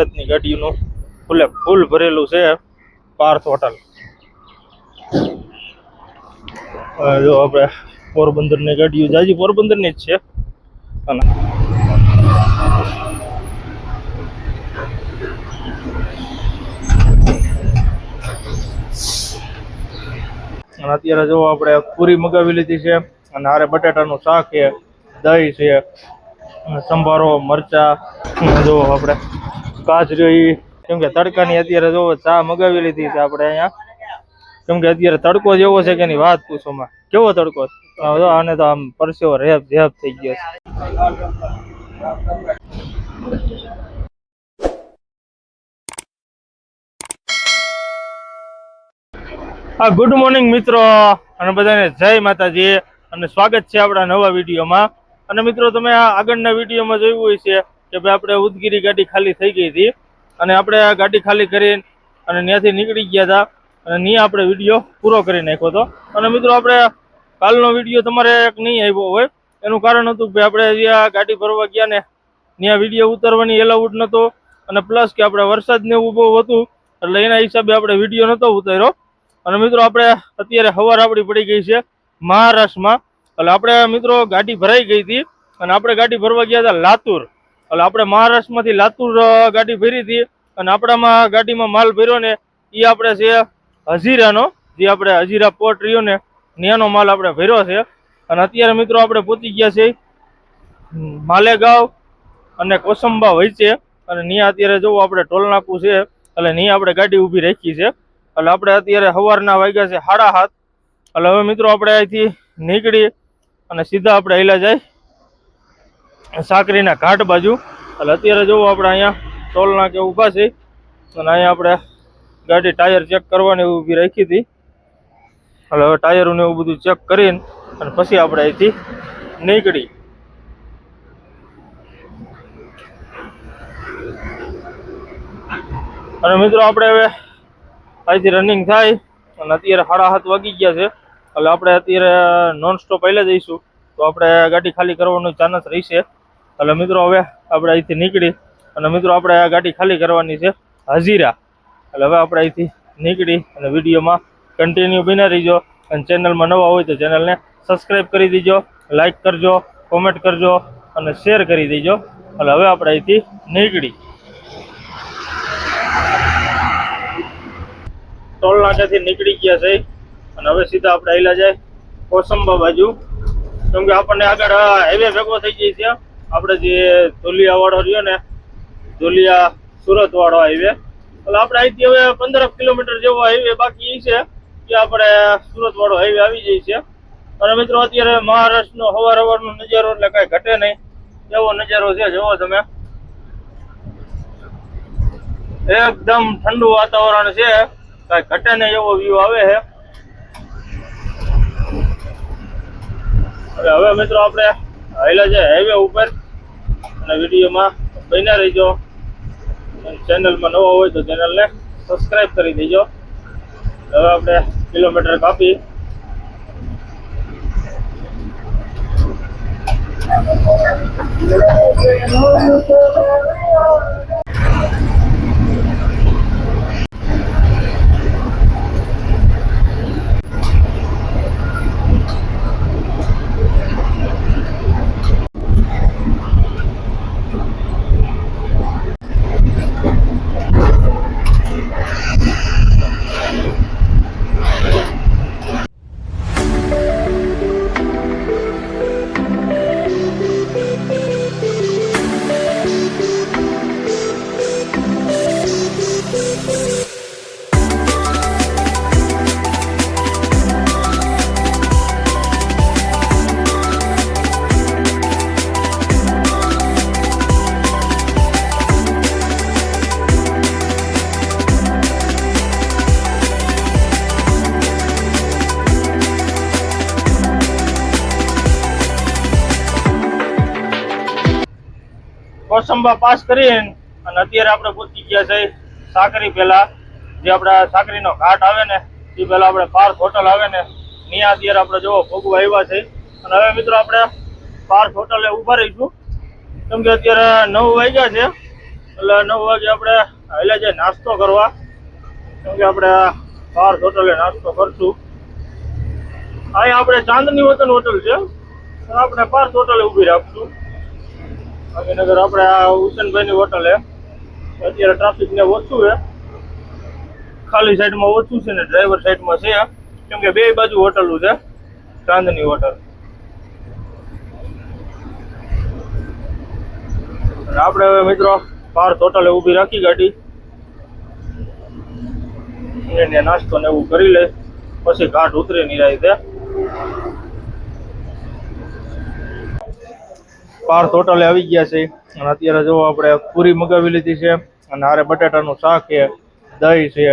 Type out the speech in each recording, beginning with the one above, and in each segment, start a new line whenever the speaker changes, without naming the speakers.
ગુજરાતની ગાડીઓનું ફૂલે ફૂલ ભરેલું છે પાર્થ હોટલ જો આપણે પોરબંદરની ગાડીઓ જાજી પોરબંદરની જ છે. અને અત્યારે જો આપણે પૂરી મગાવી લીધી છે, અને હારે બટાટાનું શાક છે, દહીં છે, સંભારો, મરચા જો આપણે કાચરી કેમ કે તડકાની અત્યારે જોવો ચા મગાવી લીધી છે આપણે અહીંયા. કેમ કે અત્યારે તડકો જેવો છે કે વાત પૂછોમાં કેવો તડકો? આને તો આમ પરસેવો રેપ રેપ થઈ ગયો છે. હા ગુડ મોર્નિંગ મિત્રો. અને બધાને જય માતાજી. અને સ્વાગત છે આપણા નવા વિડીયોમાં. અને મિત્રો, તમે આગળના વિડીયોમાં જોયું હોય છે કે ભાઈ આપણે ઉદગીરી ગાડી ખાલી થઈ ગઈ હતી અને આપણે આ ગાડી ખાલી કરીને અને ત્યાંથી નીકળી ગયા હતા અને ત્યાં આપણે વીડિયો પૂરો કરી નાખ્યો હતો. અને મિત્રો આપણે કાલનો વીડિયો તમારે નહીં આવ્યો હોય, એનું કારણ હતું કે આપણે જ્યાં ગાડી ભરવા ગયા ને ત્યાં વીડિયો ઉતારવાની એલાઉડ નહોતો અને પ્લસ કે આપણે વરસાદને ઊભો હતું, એટલે એના હિસાબે આપણે વીડિયો નહોતો ઉતાર્યો. અને મિત્રો આપણે અત્યારે હવાર આપણી પડી ગઈ છે મહારાષ્ટ્રમાં, એટલે આપણે મિત્રો ગાડી ભરાઈ ગઈ હતી અને આપણે ગાડી ભરવા ગયા હતા લાતુર. એટલે આપણે મહારાષ્ટ્રમાંથી લાતુર ગાડી ભરી હતી અને આપણામાં ગાડીમાં માલ ભર્યો ને એ આપણે છે હજીરાનો, જે આપણે હજીરા પોર્ટ રહ્યો ને ત્યાંનો માલ આપણે ભર્યો છે. અને અત્યારે મિત્રો આપણે પહોંચી ગયા છે માલેગાંવ અને કોસંબા વચ્ચે. અને ત્યાં અત્યારે જોવો આપણે ટોલનાકું છે, એટલે ત્યાં આપણે ગાડી ઊભી રાખી છે. એટલે આપણે અત્યારે સવારના વાગ્યા છે સાડા હાથ એટલે હવે મિત્રો આપણે અહીંથી નીકળી અને સીધા આપણે હેલા જાય. સાકરીના ઘાટ બાજુ. એટલે અત્યારે જોવો આપણે અહીંયા ટોલ નાકે ઊભા છે. અને અહીંયા આપણે ગાડી ટાયર ચેક કરવાની ઊભી રાખી હતી. એટલે હવે ટાયરોને એવું બધું ચેક કરીને અને પછી આપણે અહીંથી નીકળી. અને મિત્રો આપણે હવે અહીંથી રનિંગ થાય. અને અત્યારે સાડા સાત વાગી ગયા છે. એટલે આપણે અત્યારે નોન સ્ટોપ પહેલાં જઈશું. તો આપણે ગાડી ખાલી કરવાનો ચાન્સ રહેશે. એટલે મિત્રો હવે આપણે અહીંથી નીકળી અને મિત્રો આપણે આ ગાડી ખાલી કરવાની છે હજીરા. એટલે હવે આપણે અહીંથી નીકળી અને વિડીયોમાં કન્ટિન્યુ બિના રહીજો અને ચેનલમાં નવા હોય તો ચેનલને સબસ્ક્રાઈબ કરી દીજો લાઇક કરજો કોમેન્ટ કરજો અને શેર કરી દેજો. એટલે હવે આપણે અહીંથી નીકળી. ટોલ નાકાથી નીકળી ગયા છે અને હવે સીધા આપણે આવેલા જાય કોસંબા બાજુ. કેમ કે આપણને આગળ હાઈવે ભેગો થઈ જાય છે. આપણે જે ધોલિયા વાળો રહ્યો ને, ધોલિયા સુરત વાળો હાઈવે. એટલે આપણે અહીંથી હવે પંદર કિલોમીટર જેવો હાઈવે બાકી છે, કે આપણે સુરત વાળો હાઈવે આવી જાય છે. અને મિત્રો, અત્યારે મહારાષ્ટ્રનો હવાર હવારનો નજારો એટલે કાંઈ ઘટે નહીં. એવો નજારો છે જોવો તમે. એકદમ ઠંડુ વાતાવરણ છે, કાંઈ ઘટે નહીં એવો વ્યૂ આવે છે. હવે મિત્રો, આપણે હાઈલા છે હાઈવે ઉપર અને વિડીયોમાં બન્યા રહીજો. ચેનલમાં નવો હોય તો ચેનલને સબસ્ક્રાઈબ કરી દેજો. હવે આપણે કિલોમીટર કાપી. કોસંબા પાસ કરીને અને અત્યારે આપણે પહોંચી ગયા છે સાકરી પહેલા. જે આપણા સાકરીનો ઘાટ આવે ને, એ પહેલા આપણે પાર્ક હોટલ આવે ને, ત્યાં અત્યારે આપણે જો ભોગવા આવ્યા છે. અને હવે મિત્રો આપણે પાર્ક હોટલે ઊભા રહીશું. કેમ કે અત્યારે નવ વાગ્યા છે, એટલે નવ વાગે આપણે એટલે જે નાસ્તો કરવા. કેમ કે આપણે બાર હોટલે નાસ્તો કરશું. અહીંયા આપણે ચાંદની વતન હોટલ છે. આપણે પાર્થ હોટલે ઊભી રાખશું. ગાંધીનગર આપણે આ હુસેનભાઈની હોટલે અત્યારે ટ્રાફિક ને ઓછું છે. ખાલી સાઈડમાં ઓછું છે ને ડ્રાઈવર સાઈડમાં છે. કેમ કે બે બાજુ હોટલું છે. ચાંદની હોટલ આપણે હવે મિત્રો પાર્થ હોટલે ઊભી રાખી ગાડી. નાસ્તો ને એવું કરી લે. પછી ઘાટ ઉતરી નિરાય છે પાર્થ હોટલે આવી ગયા છે. અને અત્યારે જો આપણે પૂરી મગાવી લીધી છે, અને હારે બટાટાનું શાક છે, દહીં છે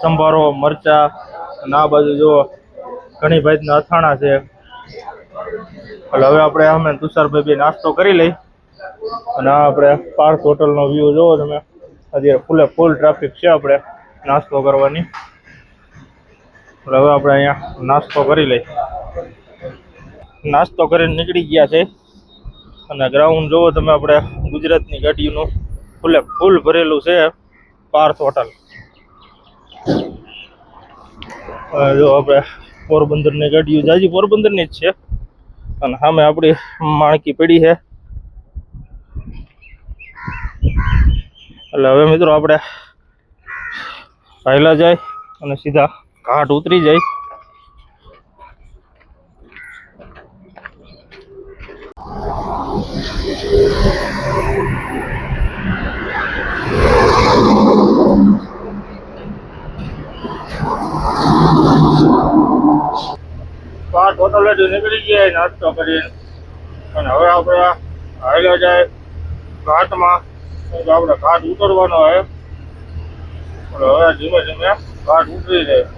સંભારો, મરચા, અને આ બાજુ જો ઘણી ભાઈના અથાણા છે. એટલે હવે આપણે અમે તુષારભાઈ બી નાસ્તો કરી લઈ. અને આ આપણે પાર્થ હોટલનો વ્યૂ જોવો તમે. અત્યારે ફૂલે ફૂલ ટ્રાફિક છે આપણે નાસ્તો કરવાની. એટલે હવે આપણે અહીંયા નાસ્તો કરી લઈ. નાસ્તો કરીને નીકળી ગયા છે. અને ગ્રાઉન્ડ જોવો તમે આપણે ગુજરાતની ગાડીઓનું. ફૂલે ફૂલ ભરેલું છે પાર્થ હોટલ. જો આપણે પોરબંદરની ગાડીઓ જાજી પોરબંદરની જ છે. અને સામે આપણી માણકી પડી છે. એટલે હવે મિત્રો આપણે પહેલાં જાય અને સીધા ઘાટ ઉતરી જાય. ઘાટ હોટલ નીકળી ગયા નાસ્તો કરીને. અને હવે આપણે હાલ્યા જાય ઘાટમાં. આપણે ઘાટ ઉતરવાનો હોય હવે ધીમે ધીમે ઘાટ ઉતરી જાય.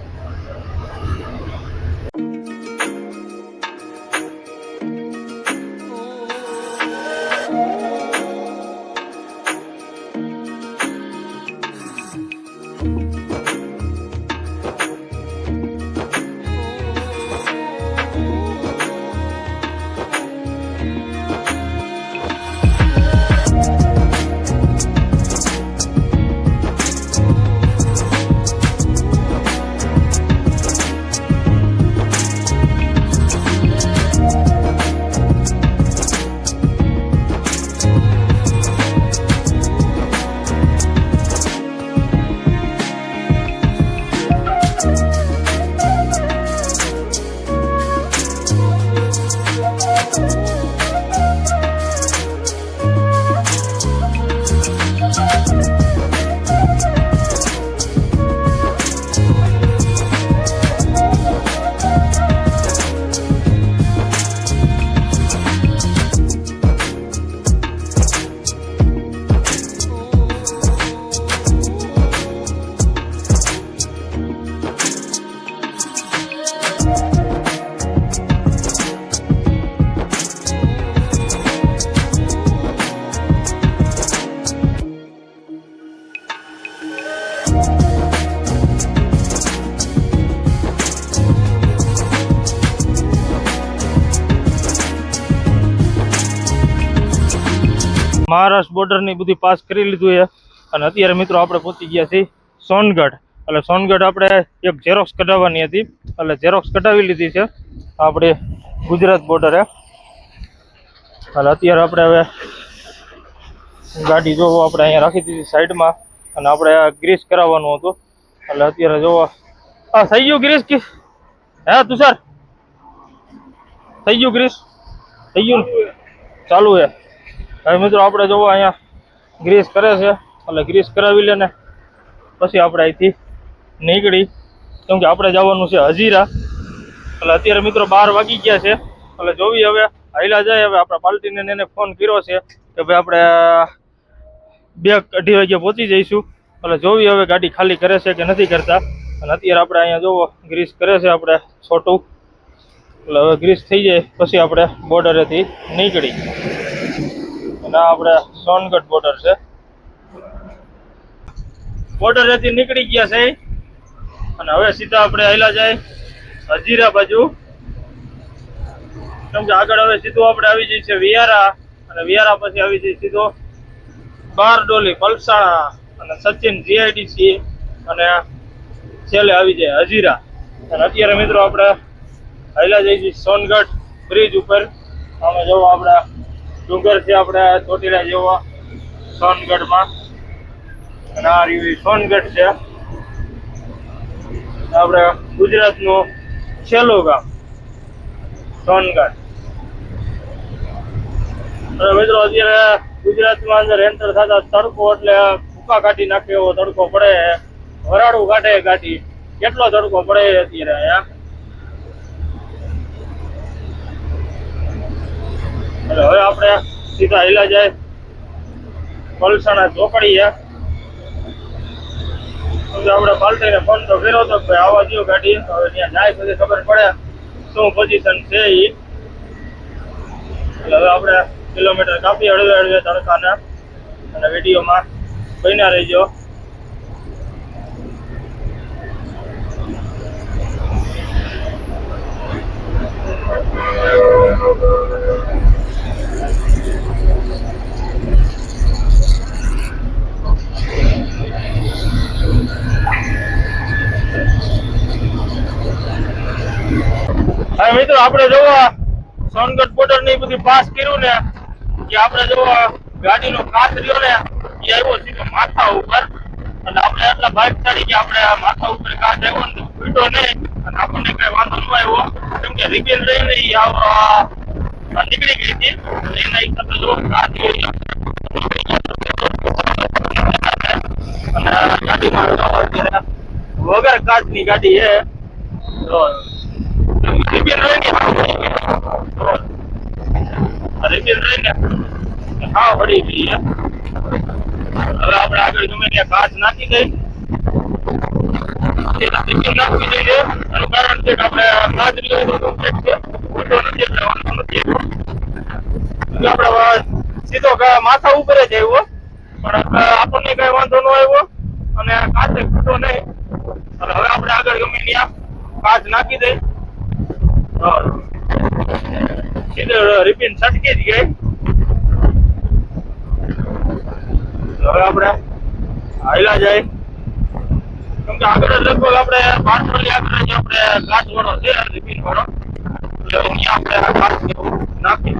મહારાષ્ટ્ર બોર્ડરની બધી પાસ કરી લીધું છે. અને અત્યારે મિત્રો આપણે પહોંચી ગયા છીએ સોનગઢ. એટલે સોનગઢ આપણે એક ઝેરોક્સ કઢાવવાની હતી. એટલે ઝેરોક્સ કઢાવી લીધી છે આપણે ગુજરાત બોર્ડરે એટલે અત્યારે આપણે હવે ગાડી જોવો આપણે અહીંયા રાખી દીધી સાઈડમાં. અને આપણે આ ગ્રીસ કરાવવાનું હતું. એટલે અત્યારે જોવો. આ થઈ ગયું ગ્રીસ કે? હે, તુષાર? થઈ ગયું ગ્રીસ? થઈ ગયું ચાલુ છે. હવે મિત્રો આપણે જોવો અહીંયા ગ્રીસ કરે છે. એટલે ગ્રીસ કરાવી લે ને પછી આપણે અહીંથી નીકળી. કેમ કે આપણે જવાનું છે હજીરા. એટલે અત્યારે મિત્રો બાર વાગી ગયા છે. એટલે જોવી હવે હાઈલા જાય હવે. આપણા પાર્ટીને એને ફોન કર્યો છે કે ભાઈ આપણે બે અઢી વાગે પહોંચી જઈશું. એટલે જોવી હવે ગાડી ખાલી કરે છે કે નથી કરતા. અને અત્યારે આપણે અહીંયા જોવો, ગ્રીસ કરે છે આપણે છોટું. એટલે હવે ગ્રીસ થઈ જાય, પછી આપણે બોર્ડરેથી નીકળી. અને આપણે સોનગઢ બોર્ડર છે. બોર્ડરેથી નીકળી ગયા છે. અને હવે સીધા આપણે આયલા જાય હજીરા બાજુ. કેમ આગળ હવે સીધું આપણે આવી જઈએ છે વિયારા અને વિયારા પછી આવી જઈએ સીધો બારડોલી, પલસાણા અને સચિન જીઆઈડીસી અને છેલ્લે આવી જાય હજીરા. અને અત્યારે મિત્રો આપણે હાઈલા જઈએ છીએ સોનગઢ બ્રિજ ઉપર. અમે જવું આપણે. ડુંગર છે આપણે ચોટીલા જેવો સોનગઢમાં. અને આ રહ્યું સોનગઢ છે. આપણે ગુજરાતનું છેલ્લું ગામ, સોનગઢ. અને મિત્રો, અત્યારે ગુજરાતમાં અંદર એન્ટર થતા તડકો એટલે ભૂકા કાઢી નાખે એવો તડકો પડે વરાળું કાઢે કાઢી કેટલો તડકો પડે અત્યારે અહીંયા? એટલે હવે આપણે સીધા હિલા જાય. પલસાણા ચોકડીએ. આપણે પાલટીને ફોન તો હતો કે ભાઈ આવા દો ગાડી. હવે ત્યાં જાય પછી ખબર પડે શું પોઝિશન છે ઈ. એટલે હવે આપણે કિલોમીટર કાપી હળવે હળવે તડકાને અને વિડીયોમાં બન્યા રહીજો. હા મિત્રો, આપણે જોવા સોનગઢ બોર્ડરની બધી પાસ કર્યું ને, કે આપણે જોવો ગાડીનો કાચ રહ્યો ને, એ આવ્યો સીધો માથા ઉપર. અને આપણે એટલા બાઇક ચડી કે આપણે માથા ઉપર કાચ આવ્યો ને ફૂટ્યો નહીં, અને આપણને કઈ વાંધો ન આવ્યો. કેમ કે રિપેર રહીને એ નીકળી ગઈ હતી. એના હિસાબે જો કાચ અને ગાડીમાં વગર કાચની ગાડી છે રિપેર ગઈ હવે આપણે આગળ ગમે ત્યાં કાચ નાખી દઈ નાખવી જોઈએ. એનું કારણ છે કે આપણે કાચ નથી આપણે સીધો માથા ઉપર જ આવ્યો. પણ આપણને કઈ વાંધો ન આવ્યો અને કાચે ખૂટો નહીં. હવે આપણે આગળ ગમે ત્યાં કાચ નાખી દઈ સીધો રિપિન છટકી જ ગઈ. હવે આપણે હાઈલા જાય. કેમ કે આગળ લગભગ આપણે પાર્સલી આગળ જ આપણે કાચ વાળો છે રિપિન વાળો એટલે અહીંયા આપણે આ કાચ નાખી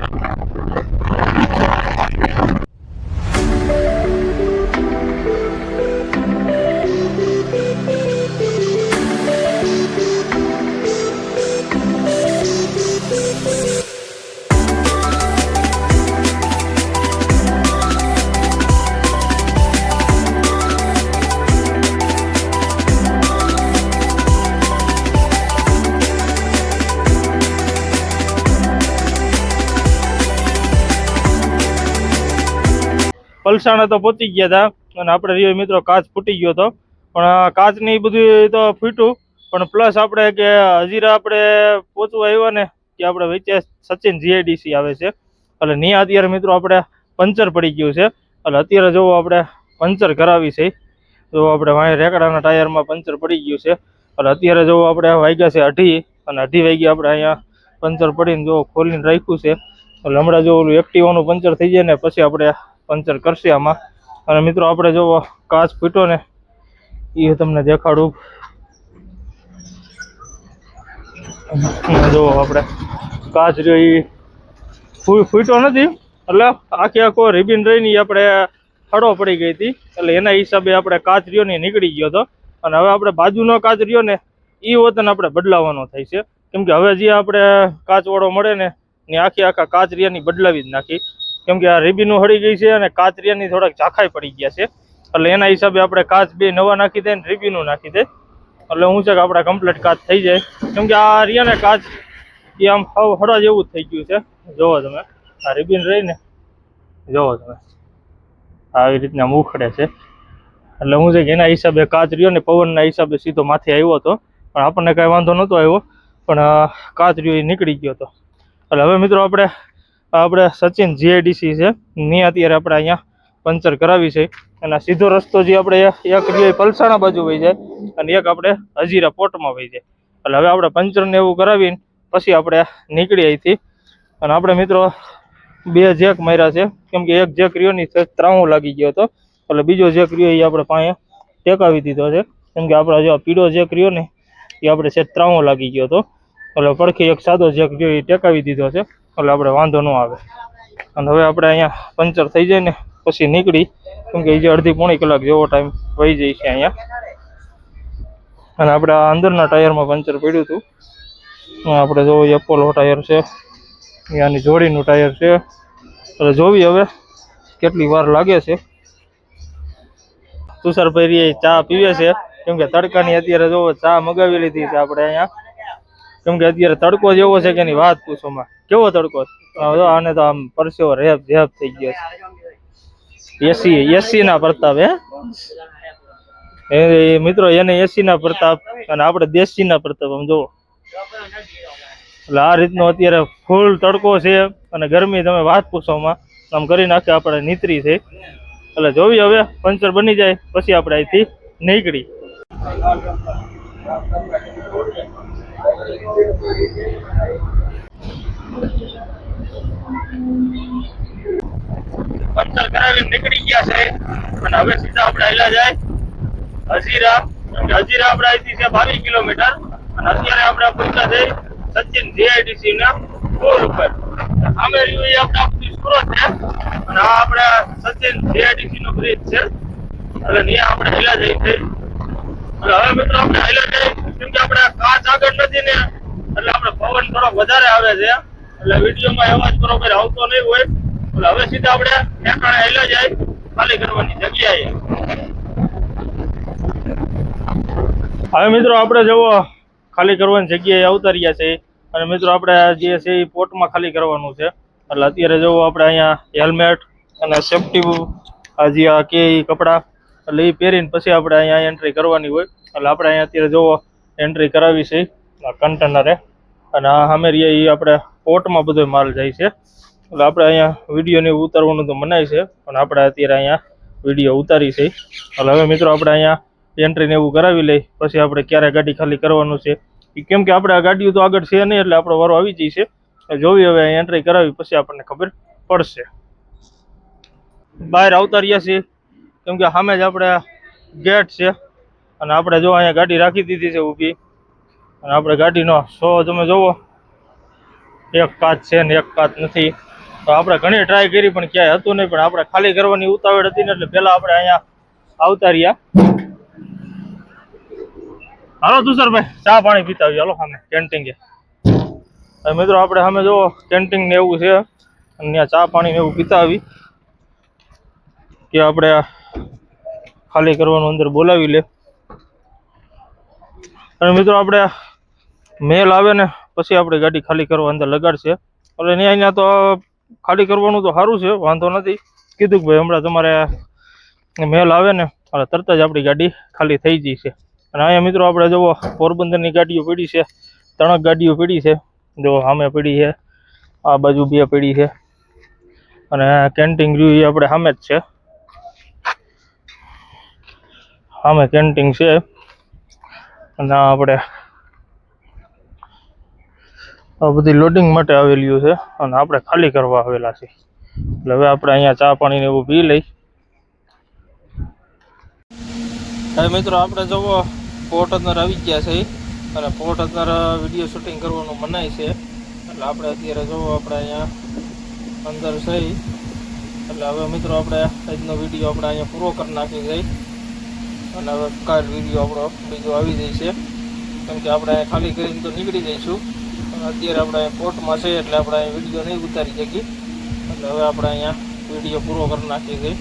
દઈએ. તો પહોંચી ગયા હતા અને આપણે રહ્યો મિત્રો કાચ ફૂટી ગયો હતો. પણ કાચની બધું તો ફૂટ્યું. પણ પ્લસ આપણે કે હજીરા આપણે પહોંચવા આવ્યા ને કે આપણે વચ્ચે સચિન જીઆઈડીસી આવે છે. એટલે ત્યાં અત્યારે મિત્રો આપણે પંચર પડી ગયું છે. એટલે અત્યારે જો આપણે પંચર કરાવી છે. જો આપણે વાંહે રેકડાના ટાયરમાં પંચર પડી ગયું છે. એટલે અત્યારે જો આપણે વાગ્યા છે અઢી. અને અઢી વાગ્યા આપણે અહીંયા પંચર પડીને જો ખોલીને રાખ્યું છે. એટલે હમણાં જો ઓલું એક્ટિવાનું પંચર થઈ જાય ને, પછી આપણે પંચર કરશે આમાં. અને મિત્રો આપણે જો કાચ ફૂટ્યો ને એ તમને દેખાડું. જો આપણે, કાચ રહ્યો એ ફૂટ્યો નથી. એટલે આખે આખો રિબિન રહીને આપણે ખડો પડી ગઈ હતી. એટલે એના હિસાબે આપણે કાચ રહ્યો ને નીકળી ગયો હતો. અને હવે આપણે બાજુનો કાચ રહ્યો ને એ વતન આપણે બદલાવાનો થાય છે. કેમ કે હવે જે આપણે કાચવાળો મળે ને એ આખી આખા કાચરિયાની બદલાવી જ નાખી. કેમ કે આ રીબીનું હળી ગઈ છે અને કાતરિયાની થોડાક ઝાખાઈ પડી ગયા છે. એટલે એના હિસાબે આપણે કાચ બે નવા નાખી દે ને રીબીનું નાખી દે. એટલે હું છે કે આપણે કમ્પ્લીટ કાચ થઈ જાય. કેમ કે આ રિયાને કાચ એ આમ હાવ હળવા જેવું થઈ ગયું છે. જોવો તમે. આ રીબીન રહીને જોવો તમે. આવી રીતના મુખડે છે. એટલે હું છે કે એના હિસાબે કાચ રહ્યો ને પવનના હિસાબે સીધો માથે આવ્યો હતો પણ આપણને કાંઈ વાંધો નહોતો આવ્યો. પણ કાચ રહ્યો એ નીકળી ગયો હતો એટલે હવે મિત્રો આપણે આપણે સચિન જીઆઈડીસી છે. ની અત્યારે આપણે અહીંયા પંચર કરાવી છે. અને સીધો રસ્તો જે આપણે એક રહ્યો એ પલસાણા બાજુ વહી જાય. અને એક આપણે હજીરા પોર્ટમાં વહી જાય. એટલે હવે આપણે પંચરને એવું કરાવીને પછી આપણે નીકળી અહીંથી. અને આપણે મિત્રો બે જેક માર્યા છે. કેમ કે એક જેક રહ્યો ની ત્રાવો લાગી ગયો હતો. એટલે બીજો જેક રહ્યો એ આપણે પાસે ટેકાવી દીધો છે. કેમ કે આપણા જો પીળો જેક રહ્યો ને એ આપણે છે ત્રાવો લાગી ગયો હતો. એટલે પડખી એક સાદો જેક રહ્યો એ ટેકાવી દીધો છે. એટલે આપણે વાંધો ન આવે. અને હવે આપણે અહીંયા પંચર થઈ જાય ને, પછી નીકળી. કેમ કે જે અડધી પોણી કલાક જેવો ટાઈમ વહી જાય છે અહીંયા. અને આપણે આ અંદરના ટાયરમાં પંચર પડ્યું હતું. આપણે જો એપોલો ટાયર છે. અહીંયાની જોડીનું ટાયર છે. એટલે જોવી હવે કેટલી વાર લાગે છે. તુષારભાઈ ચા પીવે છે. કેમ કે તડકાની અત્યારે જો ચા મગાવી લીધી છે આપણે અહીંયા. કેમ કે અત્યારે તડકો જેવો છે કે વાત પૂછોમાં કેવો તડકો આને તો આમ પરસેવો રેપ રેપ થઈ ગયો છે. એસી એસી ના પ્રતાપ, હે? એ મિત્રો, એને એસી ના પ્રતાપ અને આપણે દેશી ના પ્રતાપ, આમ જોવો એટલે આ રીતનો અત્યારે ફૂલ તડકો છે અને ગરમી તમે વાત પૂછોમાં આમ કરી નાખે આપણે નીતરી છે. એટલે જોવી હવે, પંચર બની જાય, પછી આપણે અહીંથી નીકળી. પંચર કરાવીને નીકળી ગયા છે. અને હવે સીધા આપણે હેલા જાય હજીરા. હજીરા આપણે અહીંથી છે બાવીસ કિલોમીટર. અને અત્યારે આપણે પહોંચ્યા છે સચિન જીઆઈડીસી ના પુલ ઉપર. અમે રહ્યું આપણે આપણું સુરત છે. અને આ આપણે સચિન જીઆઈડીસી નો બ્રિજ છે. એટલે ત્યાં આપણે હેલા જઈએ છે એટલે હવે મિત્રો આપણે હેલા જઈએ કેમ કે આપણે કાચ આગળ નથી ને, એટલે આપણે પવન થોડોક વધારે આવે છે. એટલે વિડીયોમાં અવાજ બરોબર આવતો નહીં હોય. એટલે હવે સીધા આપણે ઠેકાણે હેલો જાય, ખાલી કરવાની જગ્યાએ. હવે મિત્રો આપણે જવો ખાલી કરવાની જગ્યાએ આવતા છે. અને મિત્રો આપણે જે છે એ પોર્ટમાં ખાલી કરવાનું છે. એટલે અત્યારે જવો આપણે અહીંયા હેલ્મેટ અને સેફટી જે આ કે કપડાં, એટલે એ પહેરીને પછી આપણે અહીંયા એન્ટ્રી કરવાની હોય. એટલે આપણે અહીંયા અત્યારે જવો એન્ટ્રી કરાવી છે કન્ટેનરે અને આ સામે રહીએ એ આપણે પોર્ટમાં બધો માલ જાય છે. એટલે આપણે અહીંયા વીડિયો ને એવું ઉતારવાનું તો મનાય છે, પણ આપણે અત્યારે અહીંયા વીડિયો ઉતારી છે. એટલે હવે મિત્રો આપણે અહીંયા એન્ટ્રીને એવું કરાવી લઈ, પછી આપણે ક્યારે ગાડી ખાલી કરવાનું છે. કેમ કે આપણે આ ગાડીઓ તો આગળ છે નહીં, એટલે આપણો વારો આવી જઈ છે. જોવી હવે એન્ટ્રી કરાવી, પછી આપણને ખબર પડશે. બહાર આવતા રહ્યા છીએ. કેમ કે સામે જ આપણે ગેટ છે. અને આપણે જો અહીંયા ગાડી રાખી દીધી છે ઊભી. અને આપણે ગાડીનો શો તમે જુઓ એક કાચ છે ને એક કાચ નથી. તો આપણે ઘણી ટ્રાય કરી પણ ક્યાંય હતું નહીં. પણ આપણે ખાલી કરવાની ઉતાવળ હતી ને એટલે પહેલા આપણે અહીંયા આવતા રહ્યા. હાલો તુષારભાઈ, ચા પાણી પીતા હાલો સામે કેન્ટીન કે મિત્રો આપણે સામે જુઓ કેન્ટીન ને એવું છે. અને ત્યાં ચા પાણી ને એવું પીતા આવી. કે આપણે ખાલી કરવાનું અંદર બોલાવી લે. અને મિત્રો આપણે મેલ આવે ને પછી આપણે ગાડી ખાલી કરવા અંદર લગાડશે. એટલે ત્યાં અહીંયા તો ખાલી કરવાનું તો સારું છે, વાંધો નથી. કીધું કે ભાઈ હમણાં તમારે મેલ આવે ને એટલે તરત જ આપણી ગાડી ખાલી થઈ જશે અને અહીંયા મિત્રો આપણે જુઓ, પોરબંદરની ગાડીઓ પડી છે ત્રણ ગાડીઓ પડી છે. જો સામે પડી છે, આ બાજુ બે પડી છે. અને કેન્ટીન રહ્યું એ આપણે સામે જ છે. સામે કેન્ટીન છે. અને આપણે આ બધી લોડિંગ માટે આવેલી છે અને આપણે ખાલી કરવા આવેલા છે. એટલે હવે આપણે અહીંયા ચા પાણી ને એવું પી લઈ. હવે મિત્રો આપણે જવો પોર્ટ અંદર આવી ગયા છે. અને પોર્ટ અંદર વીડિયો શૂટિંગ કરવાનું મનાય છે. એટલે આપણે અત્યારે જવો, આપણે અહીંયા અંદર છે. એટલે હવે મિત્રો આપણે આજનો વીડિયો આપણે અહીંયા પૂરો કરી નાખી જાય અને હવે કાલ વીડિયો આપણો બીજો આવી જશે કેમ કે આપણે ખાલી કરીને તો નીકળી જઈશું. પણ અત્યારે આપણે પોર્ટમાં છે એટલે આપણે વીડિયો નહીં ઉતારી શકીએ. એટલે હવે આપણે અહીંયા વીડિયો પૂરો કરી નાખીએ છીએ.